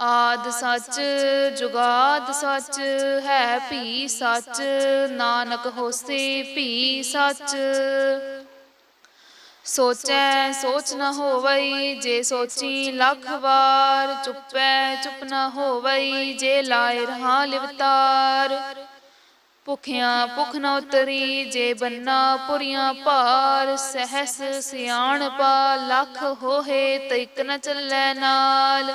ਆਦ ਸੱਚ, ਜੁਗਾਦ ਸੱਚ, ਹੈ ਭੀ ਸੱਚ, ਨਾਨਕ ਹੋਸੀ ਭੀ ਸੱਚ। ਸੋਚੈ, ਸੋਚ ਨ ਹੋਵਈ, ਜੇ ਸੋਚੀ ਲੱਖ ਵਾਰ, ਚੁੱਪੈ, ਚੁੱਪ ਨ ਹੋਵਈ, ਜੇ ਲਾਇ ਰਹਾ ਲਿਵਤਾਰ ਭੁਖਿਆ ਭੁਖ ਨ ਉਤਰੀ, ਜੇ ਬੰਨਾ ਪੁਰੀਆਂ ਭਾਰ, ਸਹਸ ਸਿਆਣ ਪਾ ਲੱਖ ਹੋਏ ਤੈਕ ਨ ਚੱਲੈ ਨਾਲ।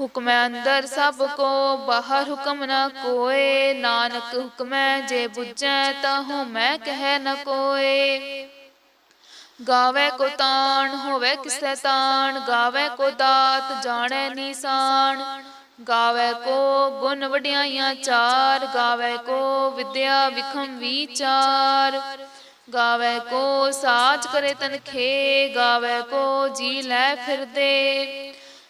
ਹੁਕਮੈ ਅੰਦਰ ਸਭ ਕੋ, ਬਾਹਰ ਹੁਕਮ ਨ ਕੋਏ। ਨਾਨਕ ਹੁਕਮੈ ਜੇ ਬੁੱਝੈ ਤਾਹੂ ਮੈਂ ਕਹਿ ਨ ਕੋਏ। ਗਾਵੇ ਕੋ ਤਾਣ, ਹੋਵੇ ਕਿਸੈ ਤਾਣ। ਗਾਵੇ ਕੋ ਦਾਤ, ਜਾਣੈ ਨਿਸ਼ਾਨ। ਗਾਵੇ ਕੋ ਗੁਣ ਵਡਿਆਈਆਂ ਚਾਰ। ਗਾਵੇ ਕੋ ਵਿਦਿਆ ਵਿਖਮ ਵਿਚਾਰ। ਗਾਵੇ ਕੋ ਸਾਜ ਕਰੇ ਤਨਖੇ। ਗਾਵੇ ਕੋ ਜੀ ਲੈ ਫਿਰਦੇ।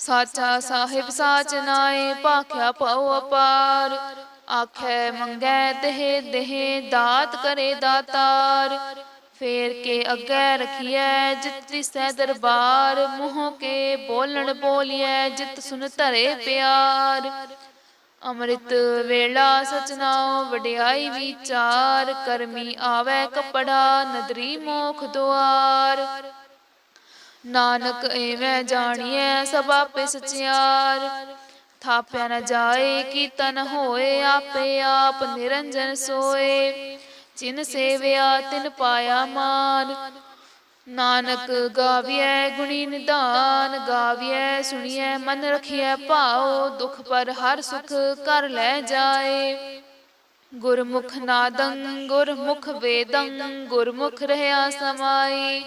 ਸਾਚਾ ਸਾਹਿਬ ਸਾਚ ਨਾਏ ਭਾਖਿਆ ਪਾਉ ਅਪਾਰ। ਆਖੈ ਮੰਗੈ ਦੇਹ ਦੇਹ ਦਾਤ ਕਰੇ ਦਾਤਾਰ। ਫੇਰ ਕੇ ਅੱਗੇ ਰਖੀਐ ਜਿਤ ਤਿਸੈ ਦਰਬਾਰ। ਮੂੰਹ ਕੇ ਬੋਲਣ ਬੋਲੀਐ ਜਿਤ ਸੁਨ ਧਰੇ ਪਿਆਰ। ਅੰਮ੍ਰਿਤ ਵੇਲਾ ਸਚਨਾਉ ਵਡਿਆਈ ਵਿਚਾਰ। ਕਰਮੀ ਆਵੇ ਕਪੜਾ, ਨਦਰੀ ਮੋਖ ਦੁਆਰ। ਨਾਨਕ ਐਵੇਂ ਜਾਣੀਐ, ਸਭ ਆਪੇ ਸਚਿਆਰ। ਥਾਪਿਆ ਨ ਜਾਏ ਕੀਤਨ ਹੋਏ, ਆਪੇ ਆਪ ਨਿਰੰਜਨ ਸੋਏ। ਜਿਨ ਸੇਵਿਆ, ਤਿਨ ਪਾਇਆ ਮਾਨ। ਨਾਨਕ ਗਾਵੀਐ ਗੁਣੀ ਨਿਧਾਨ ਗਾਵੀਐ ਸੁਣੀਐ, ਮਨ ਰਖਿਐ ਭਾਉ। ਦੁਖ ਪਰ ਹਰ ਸੁਖ ਕਰ ਲੈ ਜਾਏ। ਗੁਰਮੁਖ ਨਾਦੰ, ਗੁਰਮੁਖ ਵੇਦੰ, ਗੁਰਮੁਖ ਰਹਿਆ ਸਮਾਈ।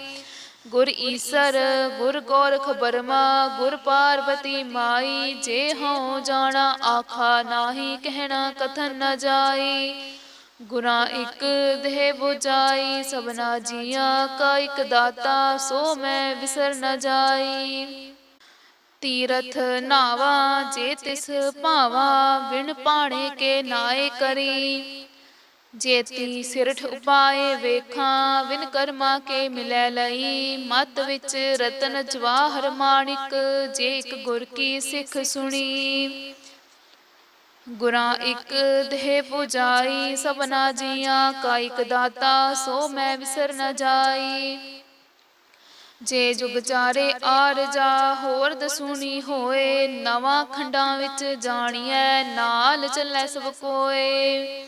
ਗੁਰ ਈਸਰ, ਗੁਰ ਗੋਰਖ ਬਰਮਾ ਗੁਰ ਪਾਰਵਤੀ ਮਾਈ, ਜੇ ਹਉ ਜਾਣਾ ਆਖਾ ਨਾਹੀ, ਕਹਿਣਾ ਕਥਨ ਨ ਜਾਈ। ਗੁਰਾਂ ਇੱਕ ਦੇਹ 부ਜਾਈ ਸਭਨਾ ਜੀਆਂ ਕਾ ਇੱਕ ਦਾਤਾ, ਸੋ ਮੈਂ ਵਿਸਰ ਨ ਜਾਈ। ਤੀਰਥ ਨਾਵਾ, ਜੇ ਤਿਸ ਭਾਵਾ ਵਿਣ ਪਾਣੇ ਕੇ ਨਾਏ ਕਰੀ। ਜੇਤੀ ਸਿਰਠ ਉਪਾਏ ਵੇਖਾਂ ਵਿਨ ਕਰਮਾ ਕੇ ਮਿਲੈ ਲਈ। ਮਤ ਵਿੱਚ ਰਤਨ ਜਵਾਹਰ ਮਾਣਿਕ, ਜੇ ਇੱਕ ਗੁਰ ਕੀ ਸਿੱਖ ਸੁਣੀ। ਗੁਰਾਂ ਇੱਕ ਦੇਹ ਪੁਜਾਈ, ਸਭਨਾ ਜੀਆਂ ਕਾ ਇੱਕ ਦਾਤਾ, ਸੋ ਮੈਂ ਵਿਸਰ ਨ ਜਾਈ। ਜੇ ਜੁਗ ਚਾਰੇ ਆਰ ਜਾ, ਹੋਰ ਦਸੂਣੀ ਹੋਏ। ਨਵਾਂ ਖੰਡਾਂ ਵਿੱਚ ਜਾਣੀਐ, ਨਾਲ ਚੱਲੈ ਸਭ ਕੋਏ।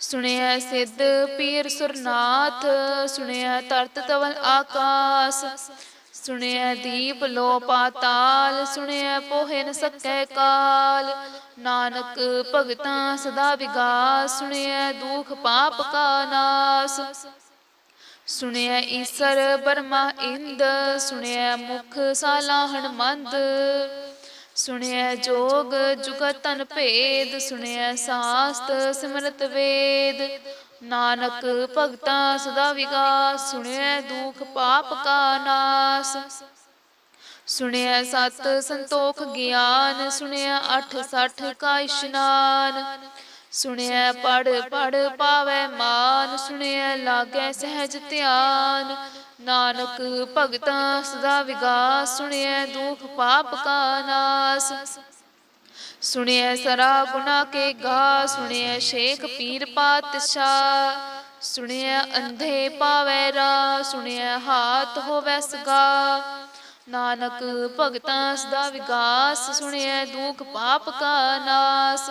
ਸੁਣਿਆ ਸਿੱਧ ਪੀਰ ਸੁਰਨਾਥ, ਸੁਣਿਆ ਤਰਤ ਤਵਲ ਆਕਾਸ, ਸੁਣਿਆ ਦੀਪ ਲੋ ਪਾਤਾਲ, ਸੁਣਿਆ ਪੋਹੇ ਨ ਸਕੈ ਕਾਲ। ਨਾਨਕ ਭਗਤਾਂ ਸਦਾ ਵਿਗਾਸ, ਸੁਣਿਆ ਦੁਖ ਪਾਪ ਕਾ ਨਾਸ। ਸੁਣਿਆ ਈਸਰ ਬਰਮਾ ਇੰਦ, ਸੁਣਿਆ ਮੁਖ ਸਾਲਾ ਹਣਮੰਦ ਸੁਣਿਐ ਜੋਗ, ਜੁਗਤ ਤਨ ਭੇਦ, ਸੁਣਿਐ ਸਾਸਤ ਸਿਮਰਤ ਵੇਦ। ਨਾਨਕ ਭਗਤਾ ਸਦਾ ਵਿਗਾਸ, ਸੁਣਿਐ ਦੁਖ ਪਾਪ ਕਾ ਨਾਸ। ਸੁਣਿਆ ਸਤ ਸੰਤੋਖ ਗਿਆਨ ਸੁਣਿਆ ਅਠ ਸਠ ਕਾ ਇਸ਼ਨਾਨ। ਸੁਣਿਆ ਪੜ ਪੜ ਪਾਵੈ ਮਾਨ ਸੁਣਿਆ ਲਾਗੈ ਸਹਿਜ ਧਿਆਨ। ਨਾਨਕ ਭਗਤਾਂ ਸਦਾ ਵਿਗਾਸ ਸੁਣਿਐ, ਦੁਖ ਪਾਪ ਕਾ ਨਾਸ। ਸੁਣਿਐ ਸਰਾ ਗੁਨਾ ਕੇ ਗਾ, ਸੁਣਿਐ ਸ਼ੇਖ ਪੀਰ ਪਾਤਸ਼ਾਹ। ਸੁਣਿਐ ਅੰਧੇ ਪਾਵੈ ਰਾ, ਸੁਣਿਐ ਹਾਥ ਹੋਵੈ ਸਗਾ। ਨਾਨਕ ਭਗਤਾਂ ਸਦਾ ਵਿਗਾਸ ਸੁਣਿਐ, ਦੁਖ ਪਾਪ ਕਾ ਨਾਸ।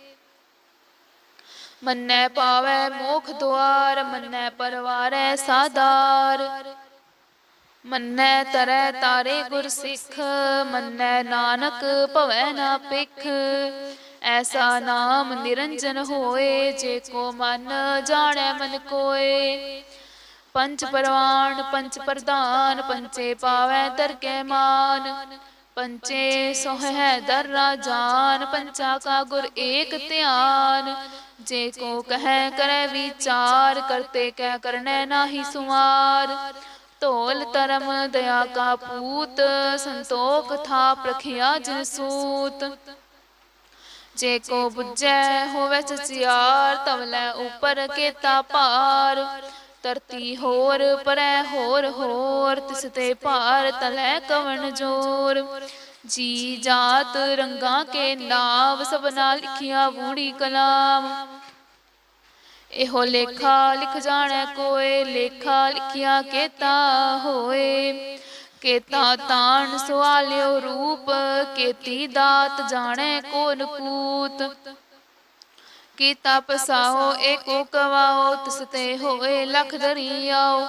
ਮੰਨੈ ਪਾਵੈ ਮੋਖ ਦੁਆਰ, ਮੰਨੈ ਪਰਵਾਰੈ ਸਾਦਾਰ। ਮੰਨੈ ਤਰੈ ਤਾਰੇ ਗੁਰ ਸਿੱਖ, ਮੰਨੈ ਨਾਨਕ ਭਵੈ ਨਾ ਪਿਖ ਐਸਾ ਨਾਮ ਨਿਰੰਜਨ ਹੋਏ, ਜੇ ਕੋ ਮਨ ਜਾਣੈ ਮਨ ਕੋਏ। ਪੰਚ ਪਰਵਾਨ ਪੰਚ ਪ੍ਰਧਾਨ ਪੰਚੇ ਪਾਵੈ ਦਰਗਹਿ ਮਾਨ। ਪੰਚੇ ਸੋਹੈ ਦਰ ਰਾਜਾਨ ਪੰਚਾ ਕਾ ਗੁਰ ਏਕ ਧਿਆਨ। ਜੇ ਕੋ ਕਹੈ ਕਰੈ ਵਿਚਾਰ, ਕਰਤੇ ਕਹਿ ਕਰਨੈ ਨਾਹੀ ਸੁਮਾਰ ਧੋਲ ਧਰਮ ਦਇਆ ਕਾ ਪੂਤ, ਸੰਤੋਖ ਥਾ ਪ੍ਰਖਿਆ ਜਿਨ ਸੂਤ। ਜੇ ਕੋ ਬੁੱਝੈ ਹੋਵੇ ਸਚਿਆਰ ਤਵਲੇ ਉਪਰ ਕੇਤਾ ਭਾਰ। ਧਰਤੀ ਹੋਰ ਪਰੈ ਹੋਰ ਹੋਰ, ਤਿਸ ਤੇ ਭਾਰ ਤਲੈ ਕਵਣ ਜੋਰ। ਜੀ ਜਾਤ ਰੰਗਾ ਕੇ ਨਾਮ ਸਭਨਾ ਲਿਖਿਆ ਬੂੜੀ ਕਲਾਮ। ਇਹੋ ਲੇਖਾ ਲਿਖ ਜਾਣੈ ਕੋਏ, ਲੇਖਾ ਲਿਖਿਆ ਕੇਤਾ ਹੋਏ। ਕੇਤਾ ਤਾਣ ਸਵਾਲਿਓ ਰੂਪ, ਕੇਤੀ ਦਾਤ ਜਾਣੈ ਕੋਨ ਕੂਤ ਕੀਤਾ ਪਸਾਓ, ਏਕੋ ਕਵਾਓ, ਤਿਸ ਤੇ ਹੋਏ ਲਖ ਦਰਿਆਓ।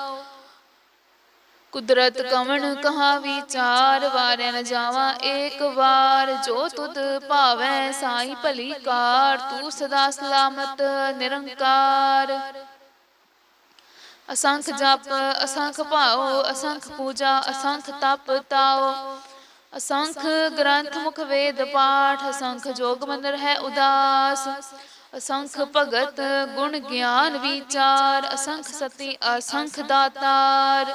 ਕੁਦਰਤ ਕਵਣ ਕਹਾ ਵਿਚਾਰ, ਵਾਰਿਆ ਨ ਜਾਵਾ ਏਕ ਵਾਰ। ਜੋ ਤੁਧ ਭਾਵੈ ਸਾਈ ਭਲੀ ਕਾਰ, ਤੂੰ ਸਦਾ ਸਲਾਮਤ ਨਿਰੰਕਾਰ। ਅਸੰਖ ਜਪ, ਅਸੰਖ ਭਾਉ, ਅਸੰਖ ਪੂਜਾ, ਅਸੰਖ ਤਪ ਤਾਉ। ਅਸੰਖ ਗ੍ਰੰਥ ਮੁਖ ਵੇਦ ਪਾਠ, ਅਸੰਖ ਜੋਗ ਮੰਦਰ ਹੈ ਉਦਾਸ। ਅਸੰਖ ਭਗਤ ਗੁਣ ਗਿਆਨ ਵਿਚਾਰ, ਅਸੰਖ ਸਤੀ, ਅਸੰਖ ਦਾਤਾਰ।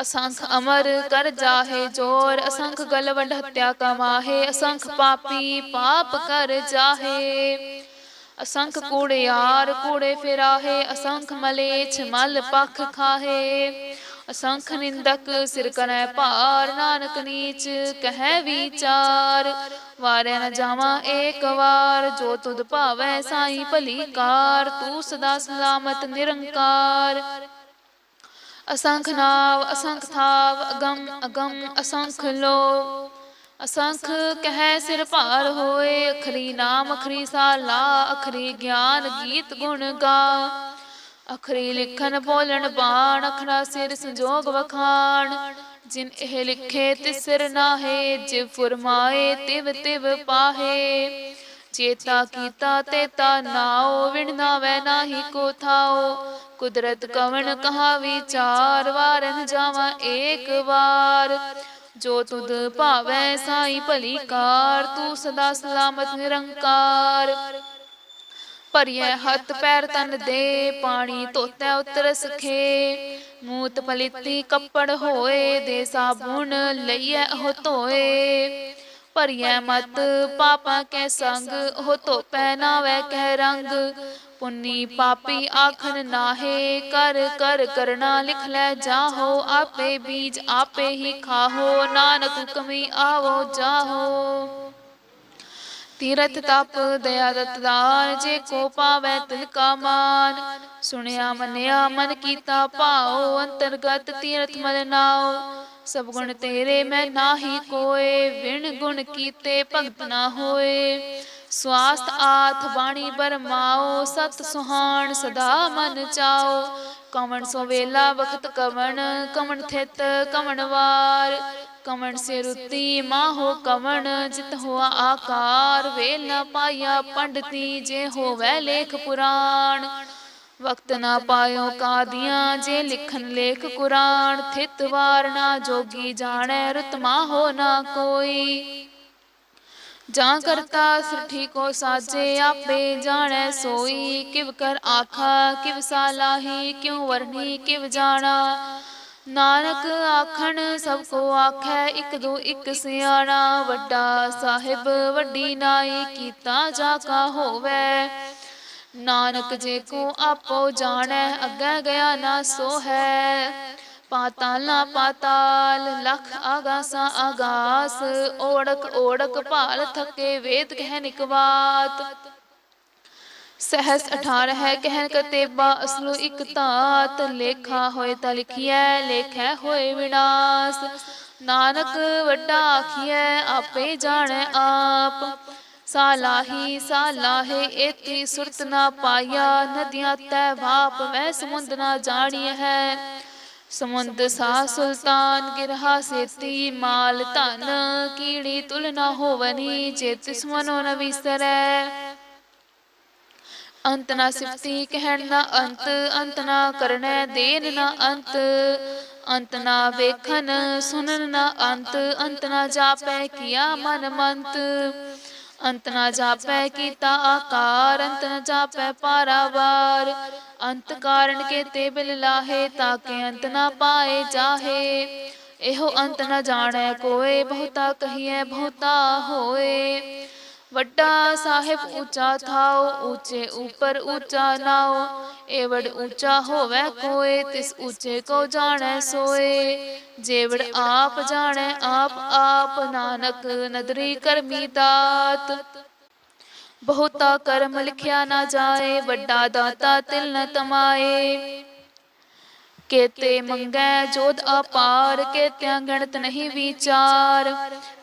ਅਸੰਖ ਅਮਰ ਕਰ ਜਾਹੇ ਜੋਰ, ਅਸੰਖ ਗਲਵੰਡ ਹੱਤਿਆ ਕਮਾਹੇ, ਅਸੰਖ ਪਾਪੀ ਪਾਪ ਕਰ ਜਾਹੇ। ਅਸੰਖ ਕੂੜਿਆਰ ਕੂੜੇ ਫਿਰਾਹੇ, ਅਸੰਖ ਮਲੇਛ ਮਲ ਪਖ ਖਾਹੇ। ਅਸੰਖ ਨਿੰਦਕ ਸਿਰ ਕਰੈ ਭਾਰ, ਨਾਨਕ ਨੀਚ ਕਹੈ ਵਿਚਾਰ। ਵਾਰਿਆ ਨ ਜਾਵਾਂ ਏਕ ਵਾਰ, ਜੋ ਤੁਧ ਭਾਵੈ ਸਾਈ ਭਲੀ ਕਾਰ, ਤੂੰ ਸਦਾ ਸਲਾਮਤ ਨਿਰੰਕਾਰ। ਅਸੰਖ ਨਾਵ, ਅਸੰਖ ਥਾਵ, ਅਗਮ ਅਗਮ, ਅਸੰਖ ਲੋ ਅਸੰਖ ਕਹੈ ਸਿਰ ਭਾਰ ਹੋਏ, ਅਖਰੀ ਨਾਮ, ਅਖਰੀ ਸਾਲਾ, ਅਖਰੀ ਗਿਆਨ ਗੀਤ ਗੁਣ ਗਾ। ਅਖਰੀ ਲਿਖਨ ਬੋਲਣ ਬਾਣ, ਅਖਰਾ ਸਿਰ ਸੰਜੋਗ ਵਖਾਣ। ਜਿਨ ਇਹ ਲਿਖੇ ਤਿਸਰ ਨਾਹੇ, ਜਿਵ ਫਰਮਾਏ ਤਿਵ ਤਿਵ ਪਾਹੇ। ਚੇਤਾ ਕੀਤਾ ਤੇ ਤਾ ਨਾਉ ਵਿਣ ਨਾਵੈ, ਨਾਹੀ ਕੋ ਥਾਉ ਕੁਦਰਤ ਕਵਣ ਕਹਾ ਵਿਚਾਰ, ਵਾਰਨ ਜਾਵਾਂ ਏਕ ਵਾਰ। ਜੋ ਤੁਧ ਭਾਵੈ ਸਾਈ ਭਲੀ ਕਾਰ, ਤੂੰ ਸਦਾ ਸਲਾਮਤ ਨਿਰੰਕਾਰ। ਭਰੀਐ ਹੱਥ ਪੈਰ ਤਨ ਦੇ, ਪਾਣੀ ਧੋਤੈ ਉਤਰ ਸਖੇ। ਮੂਤ ਪਲਿੱਤੀ ਕੱਪੜ ਹੋਏ, ਦੇ ਸਾਬੁਨ ਲਈਐ ਉਹ ਧੋਏ। ਭਰੀਐ ਮਤ ਪਾਪਾਂ ਕੈ ਸੰਗ ਉਹ ਧੋਪੈ ਨਾਵੈ ਕਹਿ ਰੰਗ। ਪੁੰਨੀ ਪਾਪੀ ਆਖਨ ਨਾਹੇ ਕਰ ਕਰ ਕਰਨਾ ਲਿਖ ਲੈ ਜਾਹੋ ਆਪੇ ਬੀਜ ਆਪੇ ਹੀ ਖਾਹੋ। ਨਾਨਕ ਹੁਕਮੀ ਆਵੋ ਜਾਹੋ। ਤੀਰਥ ਤਪ ਦਇਆ ਦਤਦਾਰ ਜੇ ਕੋ ਪਾਵੈ ਤਿਲ ਕਾ ਮਾਨ। ਸੁਣਿਆ ਮੰਨਿਆ ਮਨ ਕੀਤਾ ਭਾਉ। ਅੰਤਰਗਤ ਤੀਰਥ ਮਲ ਨਾਉ। ਸਭ ਗੁਣ ਤੇਰੇ ਮੈਂ ਨਾਹੀ ਕੋਏ, ਵਿਣ ਗੁਣ ਕੀਤੇ ਭਗਤ ਨਾ ਹੋਏ। ਸਵਾਸਤ ਆਥ ਬਾਣੀ ਬਰਮਾਓ, ਸਤ ਸੁਹਾਣ ਸਦਾ ਮਨ ਚਾਓ। ਕਮਣ ਸੋ ਵੇਲਾ ਵਖਤ ਕਵਣ ਕਵਣ ਥਿਤ ਕਵਣ ਵਾਰ। ਕਵਣ ਸੇ ਰੁੱਤੀ ਮਾਹੋ ਕਵਣ, ਜਿਤ ਹੋਆ ਆਕਾਰ। ਵੇਲ ਪਾਇਆ ਪੰਡਤੀ, ਜੇ ਹੋਵੈ ਲੇਖ ਪੁਰਾਣ। ਵਕਤ ਨਾ ਪਾਇਓ ਕਾਦੀਆਂ ਜੇ ਲਿਖਨ ਲੇਖ ਕੁਰਾਨ, ਥਿਤ ਵਾਰ ਜੋਗੀ ਜਾਣੈ ਰੁਤ ਮਾਹੋ ਨਾ ਕੋਈ। ਜਾਂ ਕਰਤਾ ਸ੍ਰਿਠੀ ਕੋ ਸਾਜੇ, ਆਪੇ ਜਾਣੈ ਸੋਈ। ਕਿਵ ਕਰ ਆਖਾ, ਕਿਵ ਸਾਲਾਹੀ ਕਿਉ ਵਰਨੀ, ਕਿਵ ਜਾਣਾ। ਨਾਨਕ ਆਖਣ, ਸਭ ਕੋ ਆਖੈ, ਇੱਕ ਦੋ ਇਕ ਸਿਆਣਾ। ਵੱਡਾ ਸਾਹਿਬ, ਵੱਡੀ ਨਾਈ, ਕੀਤਾ ਜਾ ਕਾ ਹੋਵੇ। ਨਾਨਕ ਜੇ ਕੋ ਆਪੋ ਜਾਣੈ, ਅੱਗੇ ਗਿਆ ਨਾ ਸੋ ਹੈ ਪਾਤਾਲ ਨਾ ਪਾਤਾਲ, ਲਖ ਆਗਾਸਾ ਆਗਾਸ। ਓੜਕ ਓੜਕ ਭਾਲ ਥਕੇ ਵੇਦ ਕਹਿ ਨਿਕਵਾਤ। ਸਹਸ 18 ਹੈ ਕਹਿਨ ਕਤੇਬਾ, ਅਸਲੂ ਇਕ ਤਾਤ ਲੇਖਾ ਹੋਏ ਤਾਂ ਲਿਖੀਐ, ਲੇਖੈ ਹੋਏ ਵਿਨਾਸ਼। ਨਾਨਕ ਵੱਡਾ ਆਖੀਐ, ਆਪੇ ਜਾਣੈ ਆਪ। ਸਾਲਾਹੀ, ਸਾਲਾਹੇ, ਏਤੀ ਸੁਰਤ ਨਾ ਪਾਇਆ, ਨਦੀਆਂ ਤੈ ਵਾਪ ਮੈਂ ਸਮੁੰਦ ਨਾ ਜਾਣੀ ਹੈ। ਸਮੁੰਦ ਸਾ ਸੁਲਤਾਨ, ਗਿਰਹਾ ਸੇਤੀ, ਮਾਲ ਧਨ, ਕੀੜੀ ਤੁਲ ਨਾ ਹੋਵਨੀ ਚੇਤਿਸ ਮਨੋ ਨ ਵਿਸਰੈ। ਅੰਤ ਨਾ ਸਿਫਤੀ ਕਹਿਣ ਨਾ ਅੰਤ ਅੰਤ ਨਾ ਕਰਨੈ ਦੇਨ ਨਾ ਅੰਤ। ਅੰਤ ਨਾ ਵੇਖਣ ਸੁਨਨ ਨਾ ਅੰਤ ਅੰਤ ਨਾ ਜਾਪੈ ਕੀਆ ਮਨ ਮੰਤ। ਅੰਤ ਨਾ ਜਾਪੈ ਕੀਤਾ ਆਕਾਰ, ਅੰਤ ਨਾ ਜਾਪੈ ਪਾਰਾਵਾਰ। ਅੰਤ ਕਾਰਨ ਕੇ ਤੇ ਬਿਲ ਲਾਹੇ ਤਾਕੇ ਅੰਤ ਨਾ ਪਾਏ ਜਾਹੇ। ਇਹੋ ਅੰਤ ਨਾ ਜਾਣੈ ਕੋਏ, ਬਹੁਤਾ ਕਹੀਐ ਬਹੁਤਾ ਹੋਏ। ਵੱਡਾ ਸਾਹਿਬ ਉੱਚਾ ਥਾਓ, ਉੱਚੇ ਉਪਰ ਉੱਚਾ ਨਾਓ। ਏਵੜ ਉੱਚਾ ਹੋਵੇ ਕੋਏ, ਤਿਸ ਉੱਚੇ ਕੋ ਜਾਣੈ ਸੋਏ। ਜੇਵੜ ਆਪ ਜਾਣੈ, ਆਪ ਆਪ ਨਾਨਕ ਨਦਰੀ ਕਰਮੀ ਦਾਤ। ਬਹੁਤਾ ਕਰਮ ਲਿਖਿਆ ਨਾ ਜਾਏ, ਵੱਡਾ ਦਾਤਾ ਤਿਲ ਨ ਤਮਾਏ। ਕੇਤੇ ਮੰਗੈ ਜੋਧ ਅਪਾਰ, ਕੇਤਿਆਂ ਗਣਤ ਨਹੀਂ ਵਿਚਾਰ।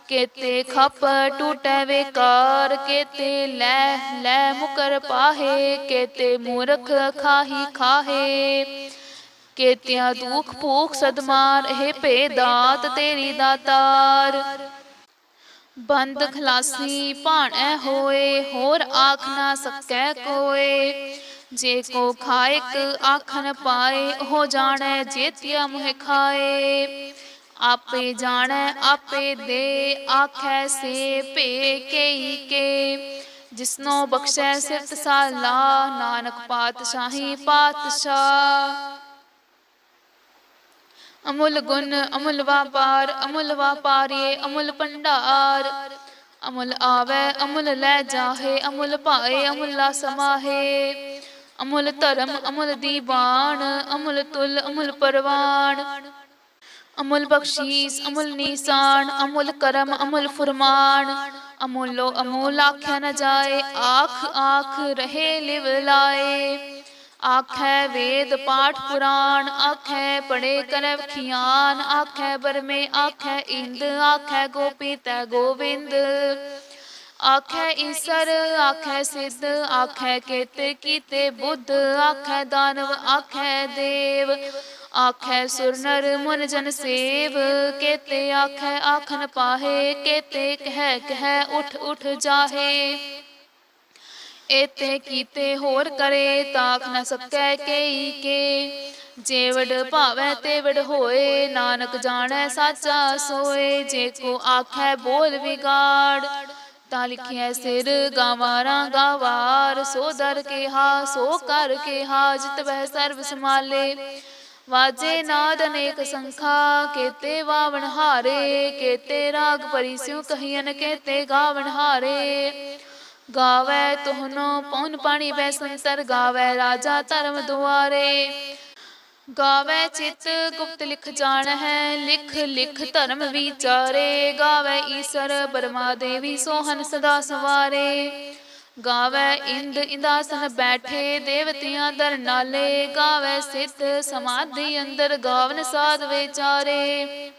ਕੇਤੇ ਖਪ ਟੂਟੈ ਵੇਕਾਰ, ਕੇਤੇ ਲੈ ਲੈ ਮੁਕਰ ਪਾਹੇ, ਕੇਤੇ ਮੂਰਖ ਖਾਹੀ ਖਾਹੇ। ਕੇਤਿਆਂ ਦੁਖ ਭੂਖ ਸਦਮਾਰ, ਇਹ ਭੇਦਾਤ ਤੇਰੀ ਦਾਤਾਰ। ਬੰਦ ਖਲਾਸੀ ਭਾਣੈ ਹੋਏ, ਹੋਰ ਆਖ ਨਾ ਸਕੈ ਕੋਏ। ਜੇ ਕੋ ਖਾਇਕ ਆਖਨ ਪਾਏ ਉਹ ਜਾਣੈ ਜੇਤਿਆ ਮੁਹ ਖਾਏ। ਆਪੇ ਜਾਣੈ, ਆਪੇ ਦੇ, ਆਖੈ ਸੇ ਭੇ ਕੇਈ ਕੇ। ਜਿਸਨੋ ਬਖਸ਼ੈ ਸਿਫਤ ਸਾਲਾ, ਨਾਨਕ ਪਾਤਸ਼ਾਹੀ ਪਾਤਸ਼ਾਹ। ਅਮੁੱਲ ਗੁਣ, ਅਮੁੱਲ ਵਾਪਾਰ, ਅਮੁੱਲ ਵਾਪਾਰੀਏ, ਅਮੁੱਲ ਭੰਡਾਰ। ਅਮੁੱਲ ਆਵੇ, ਅਮੁੱਲ ਲੈ ਜਾਹੇ, ਅਮੁੱਲ ਭਾਏ, ਅਮੁੱਲਾ ਸਮਾਹੇ। ਅਮੁੱਲ ਧਰਮ, ਅਮੁੱਲ ਦੀਵਾਨ, ਅਮੁੱਲ ਤੁਲ, ਅਮੁੱਲ ਪਰਵਾਨ। ਅਮੁੱਲ ਬਖਸ਼ੀਸ, ਅਮੁੱਲ ਨਿਸ਼ਾਨ, ਅਮੁੱਲ ਕਰਮ, ਅਮੁੱਲ ਫੁਰਮਾਨ। ਅਮੁੱਲੋ ਅਮੁੱਲ ਆਖਿਆ ਨਾ ਜਾਏ, ਆਖ ਆਖ ਰਹੇ ਲਿਵ ਲਾਏ। ਆਖੈ ਵੇਦ ਪਾਠ ਪੁਰਾਣ, ਆਖੈ ਪੜੇ ਕਰਵ ਖਿਆਨ, ਆਖੈ ਬਰਮੇ ਆਖੈ ਇੰਦ, ਆਖੈ ਗੋਪੀ ਤੈ ਗੋਵਿੰਦ। ਆਖੈ ਈਸਰ, ਆਖੈ ਸਿੱਧ, ਆਖੈ ਕਿਤ, ਕੀਤੇ ਬੁੱਧ, ਆਖੈ ਦਾਨਵ, ਆਖੈ ਦੇਵ। ਆਖੈ ਸੁਰ ਮਨ ਜਨ ਸੇਵ, ਕੇਤੇ ਆਖੈ ਆਖਨ ਪਾਹੇ, ਕੇਤੇ ਕਹਿ ਕਹਿ ਉਠ ਉਠ ਜਾਹੇ। ਏਤੇ ਕੀਤੇ ਹੋਰ ਕਰੇ, ਤਾਕ ਨ ਸਕੈ ਕੇਈ ਕੇ। ਜੇਵੜ ਭਾਵੈ ਤੇਵੜ ਹੋਏ, ਨਾਨਕ ਜਾਣੈ ਸਾਚਾ ਸੋਏ, ਜੇ ਕੋ ਆਖੈ ਬੋਲ ਵਿਗਾੜ। ਤਾਂ ਲਿਖਿਆ ਸਿਰ ਗਾਵਾਰਾਂ ਗਾਵਾਰ, ਸੋ ਦਰ ਕਿਹਾ, ਸੋ ਕਰ ਕਿਹਾ, ਜਿਤ ਬਹਿ ਸਰਬ ਸਮਾਲੇ ਵਾਜੇ ਨਾਦ ਅਨੇਕ ਸੰਖਾ, ਕੇਤੇ ਵਾਵਣ ਹਾਰੇ, ਕੇਤੇ ਰਾਗ ਪਰਿਸਿਉ ਕਹੀਨ ਕੇਤੇ ਗਾਵਣ ਹਾਰੇ। ਗਾਵੇ ਤੁਹਨੋ ਪਉਨ ਪਾਣੀ ਬੈ ਸੰਤਰ, ਗਾਵੇ ਰਾਜਾ ਧਰਮ ਦੁਆਰੇ। ਗਾਵੇ ਚਿਤ ਗੁਪਤ ਲਿਖ ਜਾਣ ਹੈ, ਲਿਖ ਲਿਖ ਧਰਮ ਵਿਚਾਰੇ। ਗਾਵੇ ਈਸਰ ਬਰਮਾ ਦੇਵੀ ਸੋਹਨ ਸਦਾ ਸਵਾਰੇ। ਗਾਵੇ ਇੰਦ ਇੰਦਾਸਨ ਬੈਠੇ, ਦੇਵਤਿਆਂ ਦਰ ਨਾਲੇ। ਗਾਵੇ ਸਿੱਧ ਸਮਾਧੀ ਅੰਦਰ ਗਾਵਨ ਸਾਧ ਵਿਚਾਰੇ।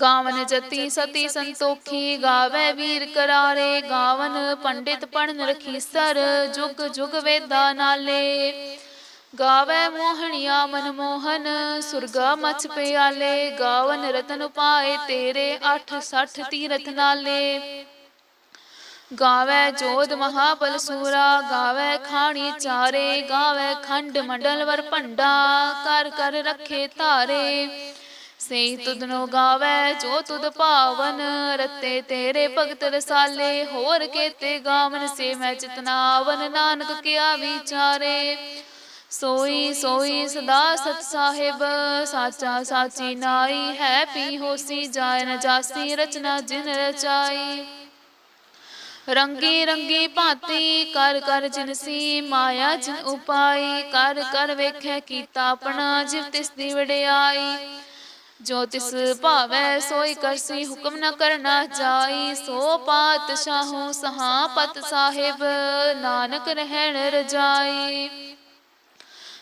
ਗਾਵਨ ਜਤੀ ਸਤੀ ਸੰਤੋਖੀ, ਗਾਵੇ ਵੀਰ ਕਰਾਰੇ। ਗਾਵਨ ਪੰਡਿਤ ਪੜਨ ਰਖੀਸਰ ਜੁਗ ਜੁਗ ਵੇਦਾ ਨਾਲੇ। ਗਾਵੇ ਮੋਹਣਿਆ ਮਨ ਮੋਹਨ ਸੁਰਗਾ ਮਚ ਪਿਆਲੇ, ਗਾਵਨ ਰਤਨ ਪਾਏ ਤੇਰੇ 860 ਤੀਰਥ ਨਾਲੇ। ਗਾਵੇ ਜੋਧ ਮਹਾਬਲ ਸੂਰਾ, ਗਾਵੇ ਖਾਣੀ ਚਾਰੇ, ਗਾਵੇ ਖੰਡ ਮੰਡਲ ਵਰ ਭੰਡਾ, ਕਰ ਕਰ ਰੱਖੇ ਧਾਰੇ। ਸਈ ਤੁਧਨੋ ਗਾਵੇ ਜੋ ਤੁਧ ਭਾਵਨ, ਰਤੇ ਤੇਰੇ ਭਗਤ ਰਸਾਲੇ। ਹੋਰ ਕੇਤੇ ਗਾਵਨ ਸੇ ਮੈਂ ਚਿਤਨਾਵਨ, ਨਾਨਕ ਕਿਆ ਵਿਚਾਰੇ। ਸੋਈ ਸੋਈ ਸਦਾ ਸਤ ਸਾਹਿਬ ਸਾਚਾ ਸਾਚੀ ਨਾਈ ਹੈ ਪੀ ਹੋਸੀ ਜਾਇ ਨ ਜਾਸੀ ਰਚਨਾ ਜਿਨ ਰਚਾਈ। ਰੰਗੀ ਰੰਗੀ ਭਾਂਤੀ ਕਰ ਕਰ ਜਿਨਸੀ ਮਾਇਆ ਜਿਨ ਉਪਾਈ ਕਰ ਕਰ ਵੇਖੈ ਕੀਤਾ ਆਪਣਾ ਜਿਵ ਤਿਸ ਦੀ ਵਡਿਆਈ। ਜੋ ਤਿਸ ਭਾਵੈ ਸੋਈ ਕਰਸੀ ਹੁਕਮ ਨ ਕਰਨਾ ਜਾਈ। ਸੋ ਪਾਤਸ਼ਾਹੂ ਸਹਾਪਤ ਸਾਹਿਬ ਨਾਨਕ ਰਹਿਣ ਰਜਾਈ।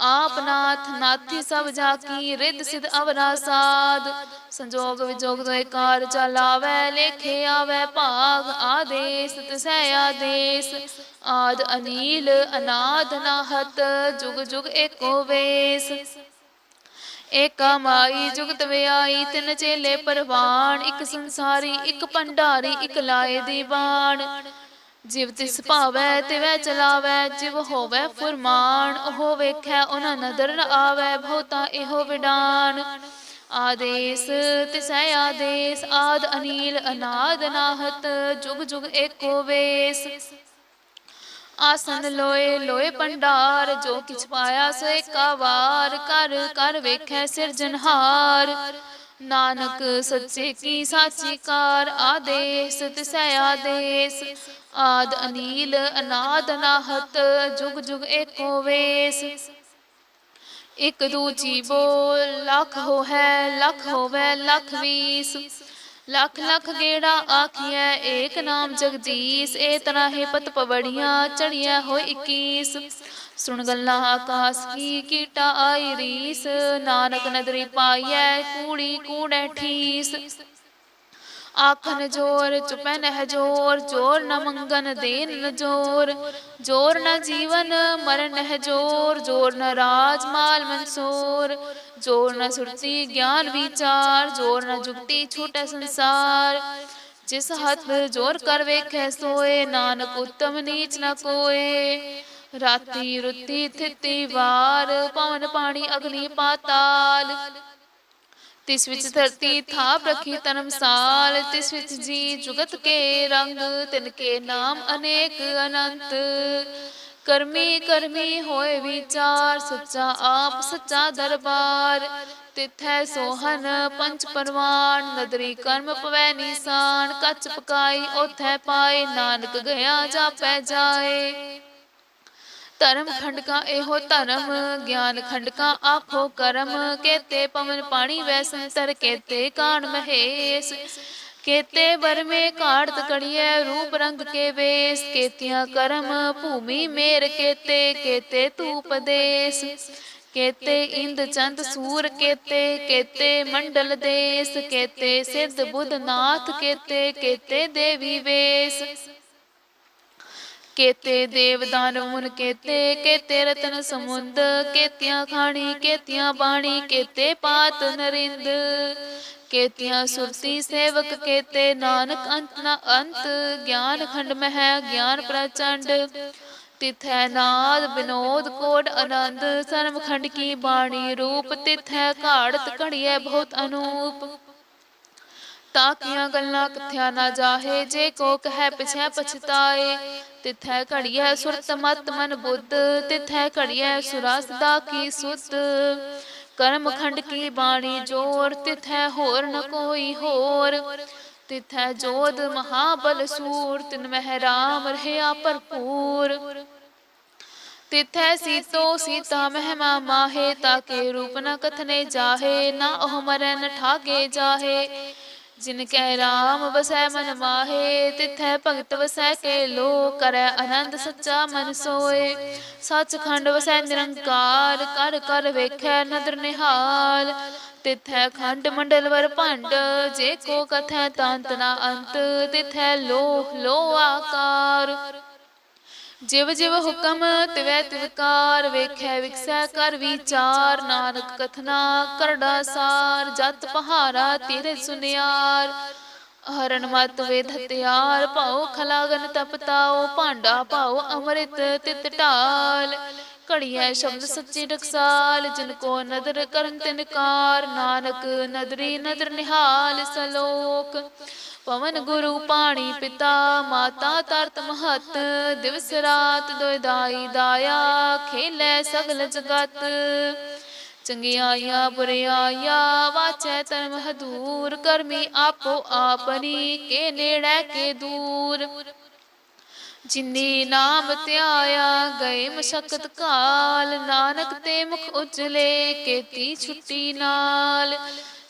ਆਪ ਨਾਥ ਨਾਥੀ ਸਭ ਜਾ ਕੀ ਰਿੱਧ ਸਿਧ ਅਵਰਾ ਸਾਧ ਸੰਜੋਗ ਵਿਜੋਗ ਦੋਇ ਕਾਰ ਚਲਾਵੈ, ਲੇਖੇ ਆਵੈ ਭਾਗ, ਆਦੇਸ, ਤਿਸੈ ਆਦੇਸ। ਆਦ ਅਨੀਲ, ਅਨਾਦ ਨਾਹਤ, ਜੁਗ ਜੁਗ ਏਕੋ ਵੇਸ। ਏਕਾ ਮਾਈ, ਜੁਗਤ ਵਿਆਈ, ਤਿੰਨ ਚੇਲੇ ਪਰਵਾਨ, ਇੱਕ ਸੰਸਾਰੀ, ਇੱਕ ਭੰਡਾਰੀ, ਇੱਕ ਲਾਏ ਦੀਵਾਨ। ਜਿਵ ਤਿਸ ਭਾਵੈ ਤਿਵੈ ਚਲਾਵੈ ਜਿਵ ਹੋਵੈ ਫੁਰਮਾਨ ਉਹ ਵੇਖੈ ਉਹਨਾਂ ਨਦਰ ਨ ਆਵੈ ਬਹੁਤਾ ਇਹੋ ਵਿਡਾਨ। ਆਦੇਸ ਤਿਸੈ ਆਦੇਸ ਆਦ ਅਨੀਲ ਅਨਾਦ ਨਾਹਤ ਜੁਗ ਜੁਗ ਏਕੋ ਵੇਸ। ਆਸਨ ਲੋਏ ਲੋਏ ਪੰਡਾਰ ਜੋ ਕਿਛ ਪਾਇਆ ਸੋ ਏਕਾ ਵਾਰ ਕਰ ਕਰ ਵੇਖੈ ਸਿਰਜਨਹਾਰ ਨਾਨਕ, ਸੱਚੇ ਕੀ ਸਾਚੀ ਕਾਰ ਆਦੇਸ, ਤਿਸੈ ਆਦੇਸ। ਆਦ ਅਨੀਲ, ਅਨਾਦ ਅਨਾਹਤ ਜੁਗ ਜੁਗ ਏਕੋ ਵੇਸ। ਇਕ ਦੂਜੀ ਬੋਲ, ਲੱਖ ਹੋ ਹੈ ਲੱਖ ਹੋਵੇ, ਲੱਖ ਵੀਸ। ਲੱਖ ਲੱਖ ਗੇੜਾ ਆਖੀਐ, ਏਕ ਨਾਮ ਜਗਦੀਸ਼, ਏ ਤਰ੍ਹਾਂ ਹੈ ਪਤ ਪਵੜੀਆਂ ਚੜੀਆਂ ਹੋਇ 21 ਸੁਣ ਗੱਲਾਂ ਆਕਾਸ ਕੀ ਕੀਟਾ ਆਈ ਰੀਸ। ਨਾਨਕ ਨਦਰੀ ਪਾਈਐ, ਕੂੜੀ ਕੂੜੈ ਠੀਸ। ਆਖਨ ਜੋਰ ਚੁਪੈ ਨਹਿ ਜੋਰ ਜੋਰ ਨ ਮੰਗਨ ਦੇਨ ਨ ਜੋਰ। ਜੋਰ ਨ ਜੀਵਨ ਮਰਨ ਨਹਿ ਜੋਰ ਜੋਰ ਨ ਰਾਜ ਮਾਲ ਮਨਸੂਰ। ਜੋਰ ਨ ਸੁਰਤੀ ਗਿਆਨ ਵਿਚਾਰ, ਜੋਰ ਨ ਜੁਗਤੀ ਛੂਟੈ ਸੰਸਾਰ। ਜਿਸ ਹੱਥ ਜੋਰ ਕਰ ਵੇਖੈ ਸੋਏ, ਨਾਨਕ ਉਤਮ ਨੀਚ ਨ ਕੋਏ। ਰਾਤੀ ਰੁੱਤੀ ਥਿਤੀ ਵਾਰ ਪਵਨ ਪਾਣੀ ਅਗਨੀ ਪਾਤਾਲ। ਤਿਸ ਵਿੱਚ ਧਰਤੀ ਥਾਪ ਰੱਖੀ ਧਰਮਸਾਲ, ਤਿਸ ਵਿੱਚ ਜੀ ਜੁਗਤ ਕੇ ਰੰਗ, ਤਿਨ ਕੇ ਨਾਮ ਅਨੇਕ ਅਨੰਤ। ਕਰਮੀ ਕਰਮੀ ਹੋਏ ਵਿਚਾਰ, ਸੱਚਾ ਆਪ ਸੱਚਾ ਦਰਬਾਰ। ਤਿਥੈ ਸੋਹਨ ਪੰਚ ਪਰਵਾਨ, ਨਦਰੀ ਕਰਮ ਪਵੈ ਨਿਸ਼ਾਨ। ਕੱਚ ਪਕਾਈ ਉਥੈ ਪਾਏ, ਨਾਨਕ ਗਿਆ ਜਾਪੈ ਜਾਏ। ਧਰਮ ਖੰਡਕਾ, ਇਹੋ ਧਰਮ ਗਿਆਨ ਖੰਡਕਾ, ਆਖੋ ਕਰਮ ਕੇਤੇ ਪਵਨ ਪਾਣੀ ਵੈ ਸੰਤਰ ਕੇਤੇ ਕਾਣ ਮਹੇਸ਼। ਕੇਤੇ ਵਰਮੇ ਘਾੜਤ ਕੜੀਐ, ਰੂਪ ਰੰਗ ਕੇ ਵੇਸ। ਕੇਤੀਆਂ ਕਰਮ ਭੂਮੀ ਮੇਰ ਕੇਤੇ ਕੇਤੇ ਤੂ ਪਦੇਸ ਕੇਤੇ ਇੰਦ ਚੰਦ ਸੂਰ ਕੇਤੇ ਕੇਤੇ ਮੰਡਲ ਦੇਸ। ਕੇਤੇ ਸਿੱਧ ਬੁੱਧ ਨਾਥ ਕੇਤੇ ਕੇਤੇ ਦੇਵੀ ਵੇਸ। ਕੇਤੇ ਦੇਵ ਮੁਨ ਕੇਤੇ ਕੇਤੇ ਰਤਨ ਸਮੁੰਦ, ਕੇਤਿਆਂ ਖਾਣੀ, ਕੇਤੀਆਂ ਬਾਣੀ, ਕੇਤੇ ਪਾਤ ਨਰਿੰਦ। ਕੇਤਿਆਂ ਸੁਰਤੀ ਸੇਵਕ ਕੇਤੇ ਨਾਨਕ ਅੰਤ ਨ ਅੰਤ, ਗਿਆਨ ਖੰਡ ਮਹਿ, ਗਿਆਨ ਪ੍ਰਚੰਡ। ਤਿਥੈ ਨਾਦ ਬਿਨੋਦ ਕੋਡ ਆਨੰਦ ਸਰਮ ਖੰਡ ਕੀ ਬਾਣੀ ਰੂਪ ਤਿਥੈ ਘਾੜਤ ਘੜੀਐ ਬਹੁਤ ਅਨੂਪ। ਤਾਕੀਆਂ ਗੱਲਾਂ ਕਿਥਿਆ ਨਾ ਜਾਹੇ? ਜੇ ਕੋ ਕਹੈ ਪਿਛੈ ਪਛਤਾਏ, ਤਿਥੈ ਘੜੀਐ ਸੁਰਤ ਮਤ ਮਨ ਬੁੱਧ, ਤਿਥੈ ਘੜੀਐ ਸੁਰਾ ਸਦਾ ਕੀ ਸੁਧ? ਕਰਮ ਖੰਡ ਕੀ ਬਾਣੀ ਜੋਰ, ਤਿਥੈ ਹੋਰ ਨ ਕੋਈ ਹੋਰ? ਤਿਥੈ ਜੋਧ ਮਹਾਬਲ ਸੂਰ, ਤਿਨ ਮਹਿ ਰਾਮ ਰਹਿਆ ਭਰਪੂਰ। ਤਿਥੈ ਸੀਤੋ ਸੀਤਾ ਮਹਿਮਾ ਮਾਹੇ ਤਾਕੇ ਰੂਪ ਨ ਕਥਨੇ ਜਾਹੇ, ਨਾ ਉਹ ਮਰੈ ਨ ਠਾਗੇ ਜਾਹੇ। ਜਿਨ ਕੈ ਰਾਮ ਵਸੈ ਮਨ ਮਾਹੇ, ਤਿਥੈ ਭਗਤ ਵਸੈ ਕੇ ਲੋ ਕਰੈ ਆਨੰਦ ਸੱਚਾ ਮਨ ਸੋਏ। ਸੱਚਖੰਡ ਵਸੈ ਨਿਰੰਕਾਰ, ਕਰ ਕਰ ਵੇਖੈ ਨਦਰ ਨਿਹਾਲ। ਤਿਥੈ ਖੰਡ ਮੰਡਲ ਵਰ ਭੰਡ, ਜੇ ਕੋ ਕਥੈ ਤੰਤ ਨਾ ਅੰਤ। ਤਿਥੈ ਲੋਹ ਲੋ ਆਕਾਰ। ਜਿਵ ਜਿਵ ਹੁਕਮ ਤਿਵੈ ਤਿਵਕਾਰ ਵੇਖੈ ਵਿਖਸੈ ਕਰ ਵਿਚਾਰ, ਨਾਨਕ ਕਥਨਾ ਕਰੜਾ ਸਾਰ, ਜਤ ਪਹਾਰਾ ਤੇਰੇ ਸੁਨਿਆਰ। ਹਰਨ ਮਤ ਵੇਦ ਹਤਿਆਰ ਭਾਉ ਖਲਾਗਨ ਤਪਤਾਉ, ਭਾਂਡਾ ਭਾਉ ਅੰਮ੍ਰਿਤ ਤਿਤ ਢਾਲ। ਘੜੀਐ ਸ਼ਬਦ ਸੱਚੀ ਟਕਸਾਲ ਜਿਨ ਕੋ ਨਦਰ ਕਰਨ ਤਿਨਕਾਰ ਨਾਨਕ ਨਦਰੀ ਨਦਰ ਨਿਹਾਲ ਸਲੋਕ। ਪਵਨ ਗੁਰੂ ਪਾਣੀ ਪਿਤਾ, ਮਾਤਾ ਤਰਤ ਮਹਤ, ਦਿਵਸ ਰਾਤ ਦੋਇ ਦਾਈ ਦਾਇਆ, ਖੇਲੇ ਸਗਲ ਜਗਤ। ਚੰਗਿਆਈਆਂ ਬੁਰਿਆਈਆਂ ਵਾਚੈ ਧਰਮ ਹਦੂਰ, ਕਰਮੀ ਆਪੋ ਆਪਨੀ ਕੇ ਨੇੜੇ ਕੇ ਦੂਰ। ਜਿਨੀ ਨਾਮ ਧਿਆਇਆ, ਗਏ ਮਸ਼ਕਤ ਕਾਲ, ਨਾਨਕ ਤੇ ਮੁਖ ਉਜਲੇ ਕੀਤੀ ਛੁੱਟੀ ਨਾਲ।